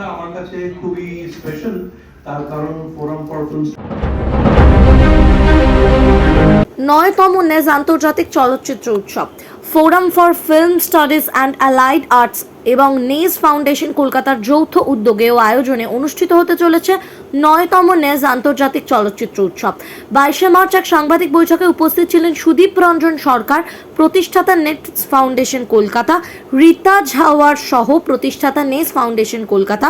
সিনেমাটা আমার কাছে খুবই স্পেশাল তার কারণ ফোরাম ফর নয়তম নেজ আন্তর্জাতিক চলচ্চিত্র উৎসব। Forum for film studies and allied arts এবং নেজ ফাউন্ডেশন কলকাতার যৌথ উদ্যোগে ও আয়োজনে অনুষ্ঠিত হতে চলেছে নয়তম নেজ আন্তর্জাতিক চলচ্চিত্র উৎসব। বাইশে মার্চ এক সাংবাদিক বৈঠকে উপস্থিত ছিলেন সুদীপ রঞ্জন সরকার, প্রতিষ্ঠাতা নেট ফাউন্ডেশন কলকাতা, রীতা ঝাওয়ার সহ প্রতিষ্ঠাতা নেজ ফাউন্ডেশন কলকাতা,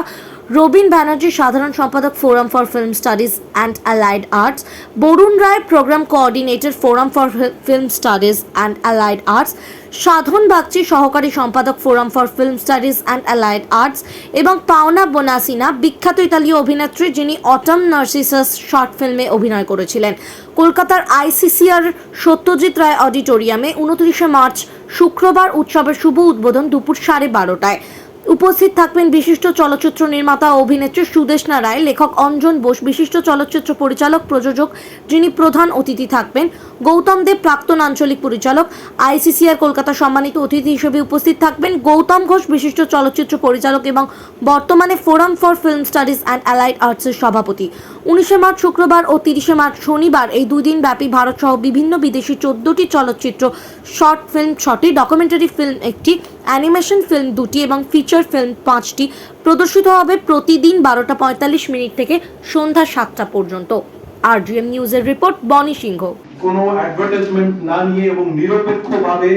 রবীন ব্যানার্জি সাধারণ সম্পাদক forum for film studies and allied arts, Barun Roy programme coordinator forum for film studies and allied arts, Sadhan Bagchi সহকারী সম্পাদক forum for film studies and allied arts এবং পাওনা বোনাসিনা, বিখ্যাত ইতালীয় অভিনেত্রী যিনি অটম নার্সিসাস শর্ট ফিল্মে অভিনয় করেছিলেন। কলকাতার আইসিসিআর সত্যজিৎ রায় অডিটোরিয়ামে উনত্রিশে মার্চ শুক্রবার উৎসবের শুভ উদ্বোধন দুপুর সাড়ে বারোটায়। উপস্থিত থাকবেন বিশিষ্ট চলচ্চিত্র নির্মাতা অভিনেত্রী সুদেশনা রায়, লেখক অঞ্জন বোস, বিশিষ্ট চলচ্চিত্র পরিচালক, প্রযোজক যিনি প্রধান অতিথি থাকবেন। গৌতম দেব প্রাক্তন আঞ্চলিক পরিচালক, আইসিসিআর কলকাতা সম্মানিত অতিথি হিসেবে উপস্থিত থাকবেন। গৌতম ঘোষ, বিশিষ্ট চলচ্চিত্র পরিচালক এবং বর্তমানে forum for film studies and allied আর্টসের সভাপতি। উনিশে মার্চ শুক্রবার ও তিরিশে মার্চ শনিবার এই দুই দিন ব্যাপী ভারতসহ বিভিন্ন বিদেশি চোদ্দটি চলচ্চিত্র, শর্ট ফিল্ম, ছটি ডকুমেন্টারি ফিল্ম একটি অ্যানিমেশন ফিল্ম দুটি এবং ফিচার ফিল্ম পাঁচটি প্রদর্শিত হবে প্রতিদিন বারোটা পঁয়তাল্লিশ মিনিট থেকে সন্ধ্যা সাতটা পর্যন্ত। আরজিএম নিউজের রিপোর্ট বনি সিংহ। কোনো অ্যাডভার্টাইজমেন্ট না নিয়ে এবং নিরপেক্ষভাবে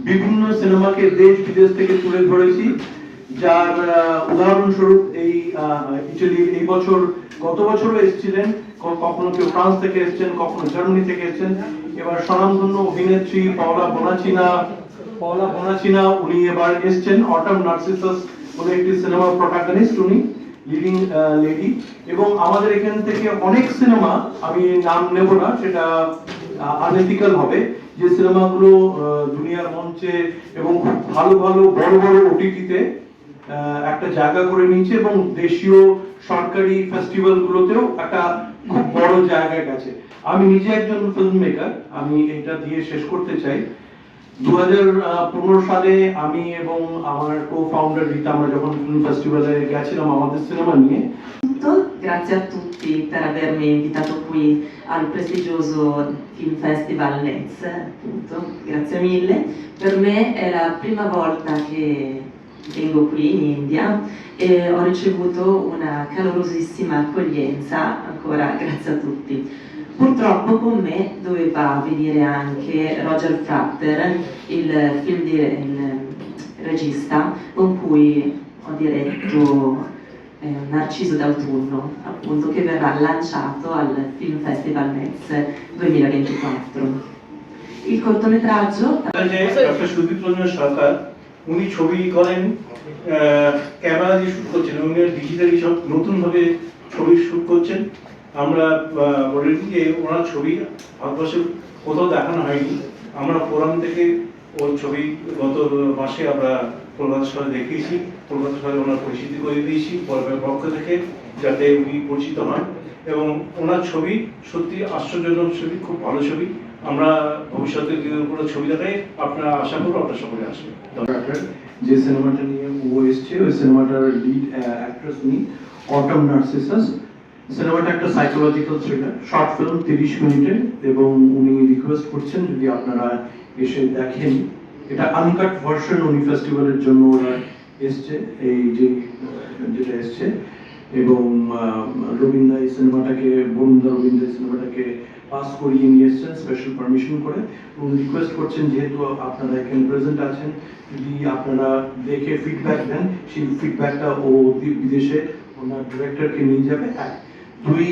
বিভিন্ন সিনেমাকে দেশ বিদেশ থেকে তুলে ধরেছি যার উদাহরণস্বরূপ এই আহ, ইটালির এই বছর গত বছরও এসেছিলেন কখনো কেউ ফ্রান্স থেকে এসেছেন কখনো জার্মানি থেকে এসেছেন। এবার স্বনামধন্য অভিনেত্রী পাওলা বোনাচিনা পাওলা বোনাচিনা, উনি এবার এসেছেন অটম নার্সিসাস বলে একটি সিনেমার প্রোটাগনিস্ট উনি লিডিং লেডি এবং আমাদের এখান থেকে অনেক সিনেমা আমি নাম নেব না, সেটা আনএথিক্যাল হবে। যে সিনেমাগুলো দুনিয়ার মঞ্চে এবং ভালো ভালো, বড় বড় ওটিটিতে একটা জায়গা করে নিয়েছে এবং দেশীয় সরকারি ফেস্টিভ্যাল গুলোতেও একটা খুব বড় জায়গায় গেছে। আমি নিজে একজন ফিল্ম মেকার আমি এটা দিয়ে শেষ করতে চাই। দু পনেরো সালে আমি এবং আমার কো ফাউন্ডার রীতা আমরা যখন ফিল্ম ফেস্টিভ্যালে গেছিলাম আমাদের সিনেমা নিয়ে Innanzitutto, grazie a tutti per avermi invitato qui al prestigioso Film Festival Let's, appunto. Grazie mille. Per me è la prima volta che vengo qui in India e ho ricevuto una calorosissima accoglienza, ancora grazie a tutti. Purtroppo con me doveva venire anche Roger Fratter, il film di, il regista con cui ho diretto eh, Narciso d'autunno, appunto, che verrà lanciato al Film Festival Metz 2024. Il cortometraggio যে doctor Sudip Ranjan সরকার উনি ছবি করেন আহ, camera দিয়ে shoot করছেন উনি digitally সব নতুনভাবে ছবি শুট করছেন আমরা বলেছি যে ওনার ছবি ভারতবর্ষে কোথাও দেখানো হয়নি আমরা ফোরাম থেকে ওর ছবি গত মাসে আমরা কলকাতা শহরে দেখিয়েছি কলকাতা শহরে ওনার পরিচিতি করে দিয়েছি পর্বের পক্ষ থেকে যাতে উনি পরিচিত হন। এবং ওনার ছবি সত্যি আশ্চর্যজনক ছবি খুব ভালো ছবি। আমরা ভবিষ্যতে কোনো ছবি দেখাই আপনারা আশা করব আপনার সকলে Carter, যে সিনেমাটা নিয়ে ও এসছে ওই সিনেমাটার লিড অ্যাক্ট্রেস উনি অটম নার্সিসাস। সিনেমাটা একটা সাইকোলজিক্যাল থ্রিলার শর্ট ফিল্ম তিরিশ মিনিটে, এবং উনি রিকোয়েস্ট করছেন যদি আপনারা এসে দেখেন। এটা আনকাট ভার্সন উনি ফেস্টিভ্যালের জন্য ওরা এসছে, এই যে, যেটা এসছে। এবং রবীন্দ্র এই সিনেমাটাকে বরুণদা রবীন্দ্র এই সিনেমাটাকে পাস করিয়ে নিয়ে এসছেন স্পেশাল পারমিশন করে। এবং রিকোয়েস্ট করছেন, যেহেতু আপনারা এখানে প্রেজেন্ট আছেন, যদি আপনারা দেখে ফিডব্যাক দেন, সেই ফিডব্যাকটা ও বিদেশে ওনার ডিরেক্টরকে নিয়ে যাবে। দুই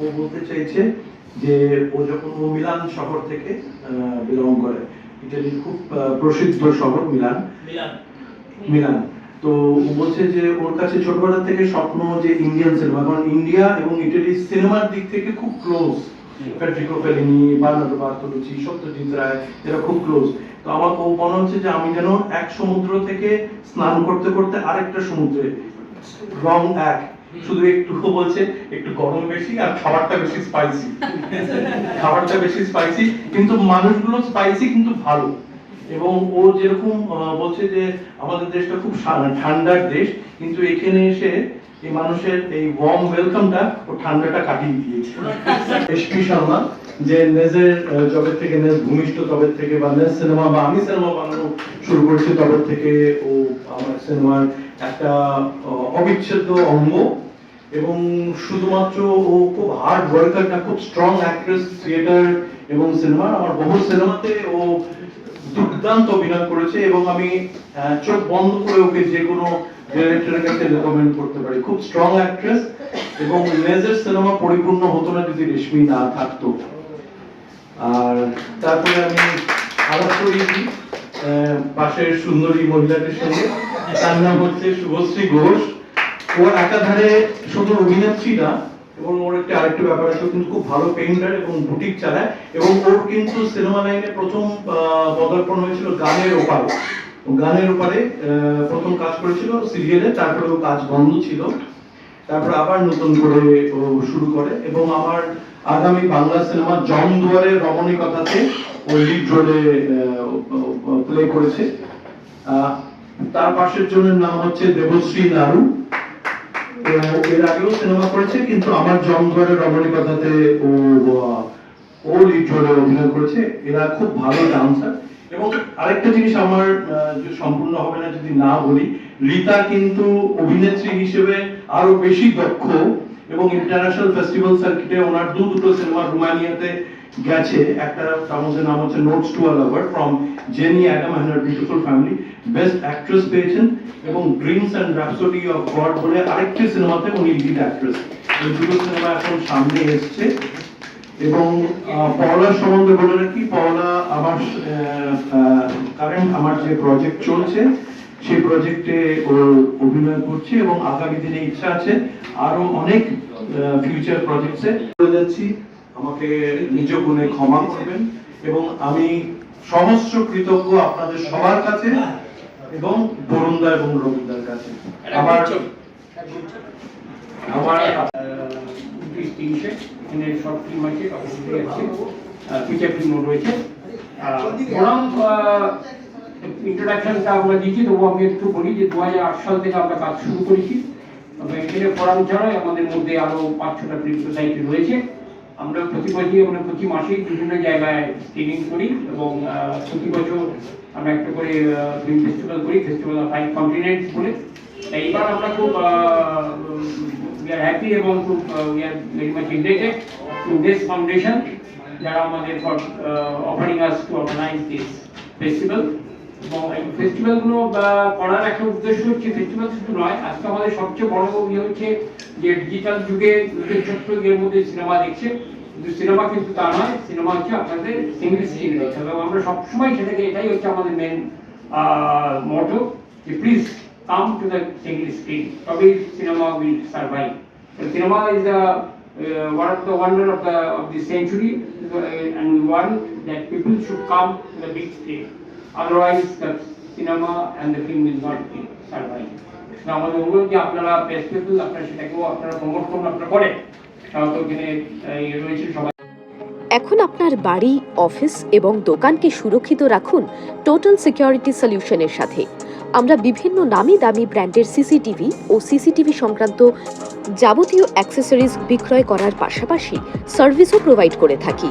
ও বলতে চাইছে যে ও যখন ও মিলান শহর থেকে বিলং করে ইটালির খুব প্রসিদ্ধ শহর মিলান। মিলান। তো ও বলছে যে ওর কাছে ছোটবেলা থেকে স্বপ্ন যে ইন্ডিয়ান সিনেমা কারণ ইন্ডিয়া এবং ইটালি সিনেমার দিক থেকে খুব close Federico Fellini Bernardo Bertolucci Satyajit Ray এরা খুব ক্লোজ তো আমার ও মনে হচ্ছে যে আমি যেন এক সমুদ্র থেকে স্নান করতে করতে আরেকটা সমুদ্রে রং এক। শুধু একটু বলছে একটু গরম বেশি আর খাবারটা বেশি স্পাইসি খাবারটা বেশি স্পাইসি কিন্তু মানুষগুলো স্পাইসি কিন্তু ভালো। এবং ও যেরকম বলছে যে আমাদের দেশটা খুব শা- ঠান্ডার দেশ কিন্তু এখানে এসে এই মানুষের এই ওয়ার্ম ওয়েলকামটা ও ঠান্ডাটা কাটিয়ে দিয়েছে। শর্মা যে নেজের জবের থেকে নেজ ভূমিষ্ঠ তবের থেকে বা নেজ সিনেমা বা আমি সিনেমা বানানো শুরু করেছি তবের থেকে ও আমার সিনেমার একটা অবিচ্ছেদ্য অঙ্গ। এবং শুধুমাত্র ও খুব হার্ড ওয়ার্কার না খুব স্ট্রং অ্যাক্ট্রেস থিয়েটার এবং সিনেমা আমার বহু সিনেমাতে ও দুর্দান্ত অভিনয় করেছে এবং আমি চোখ বন্ধ করে ওকে যে কোনো ডিরেক্টরের কাছে রেকমেন্ড করতে পারি। খুব স্ট্রং অ্যাক্ট্রেস এবং লেজের সিনেমা পরিপূর্ণ হতো না যদি রেশমি না থাকতো। আর তারপরে আমি আলাপ আহ, পাশের সুন্দরী মহিলাটির সঙ্গে। তার নাম হচ্ছে শুভশ্রী ঘোষ। ও একাধারে শুধু অভিনেত্রী না এবং ওর একটা আরেকটা ব্যাপার আছে কিন্তু খুব ভালো পেইন্টার এবং বুটিক চালায় এবং ওর কিন্তু সিনেমা লাইনে প্রথম পদার্পণ হয়েছিল গানের ওপারে। গানের ওপারে প্রথম কাজ করেছিল সিরিয়ালে তারপরে ও কাজ বন্ধ ছিল। তারপর আবার নতুন করে ও শুরু করে এবং আমার আগামী বাংলা সিনেমা জন দুয়ারের রমণীকথাতে ও লিড রোলে প্লে করেছে। তার পাশের জনের নাম হচ্ছে দেবশ্রী তো এর আগেও সিনেমা করেছে, কিন্তু আমার জন দুয়ারের রমণীকথাতে ও ও লিড রোলে অভিনয় করেছে। এরা খুব ভালো ডান্সার। এবং আরেকটা জিনিস আমার সম্পূর্ণ হবে না যদি না বলি, রীতা কিন্তু অভিনেত্রী হিসেবে আরও বেশি দক্ষ এবং ইন্টারন্যাশনাল ফেস্টিভ্যাল সার্কিটে ওনার দু দুটো সিনেমা রোমানিয়াতে গেছে। একটা তার মধ্যে নাম হচ্ছে notes to a lover from Jenny Adam and her beautiful family best actress পেয়েছেন এবং dreams and rhapsody of God বলে আরেকটি সিনেমাতে উনি লিড অ্যাক্ট্রেস এই দুটো সিনেমা এখন সামনে এসছে। এবং পওলার সম্বন্ধে বলে রাখি, পওলা আমার কারেন্ট আমার যে প্রজেক্ট চলছে সেই প্রজেক্টে ও অভিনয় করছে এবং আগামী দিনে ইচ্ছা আছে আরও অনেক ফিউচার প্রজেক্টসে চলে যাচ্ছি আমাকে নিজ গুণে ক্ষমা করবেন এবং আমি সহস্র কৃতজ্ঞ আপনাদের সবার কাছে এবং বরুণদা এবং রবীন্দার কাছে। আমার আমার উনত্রিশ তিরিশে শর্ট ফিল্ম আছে ফিচার ফিল্মও রয়েছে। ইন্ট্রোডাকশনটা আমরা দিচ্ছি তবু আমি একটু বলি যে দু সাল থেকে আমরা কাজ শুরু করেছি। এখানে ফোরাম ছাড়াই আমাদের মধ্যে আরও পাঁচ ছটা সোসাইটি রয়েছে। আমরা প্রতি বছরই, আমরা প্রতি মাসেই বিভিন্ন জায়গায় স্ক্রিনিং করি এবং প্রতি বছর আমরা একটা করে ফিল্ম ফেস্টিভ্যাল করি ফেস্টিভ্যাল অফ ফাইভ কন্টিনেন্টস বলে। তাই এবার আমরা খুব উই আর হ্যাপি এবং খুব we very much indebted to foundation যারা আমাদের for offering us to organise this festival ফেস্টিভ্যালগুলো করার একটা উদ্দেশ্য হচ্ছে ফেস্টিভ্যাল শুধু নয় আজকে আমাদের সবচেয়ে বড় ইয়ে হচ্ছে যে ডিজিটাল যুগে মধ্যে সিনেমা দেখছে। কিন্তু সিনেমা কিন্তু তা নয় সিনেমা হচ্ছে আপনাদের আমরা সবসময় সেটাকে এটাই হচ্ছে আমাদের মেন যে please come to the screen cinema will survive cinema is the one uh, want that people come cinema and the film will not be survive So, আমাদের অনুরোধ যে আপনারা প্রেস পিপল আপনারা সেটাকেও আপনারা প্রমোট করুন আপনারা করেন। তো এখানে রয়েছে সবাই। এখন আপনার বাড়ি অফিস এবং দোকানকে সুরক্ষিত রাখুন টোটাল সিকিউরিটি সলিউশনের সাথে। আমরা বিভিন্ন নামি দামি ব্র্যান্ডের সিসিটিভি ও সিসিটিভি সংক্রান্ত যাবতীয় অ্যাক্সেসরিজ বিক্রয় করার পাশাপাশি সার্ভিসও প্রোভাইড করে থাকি।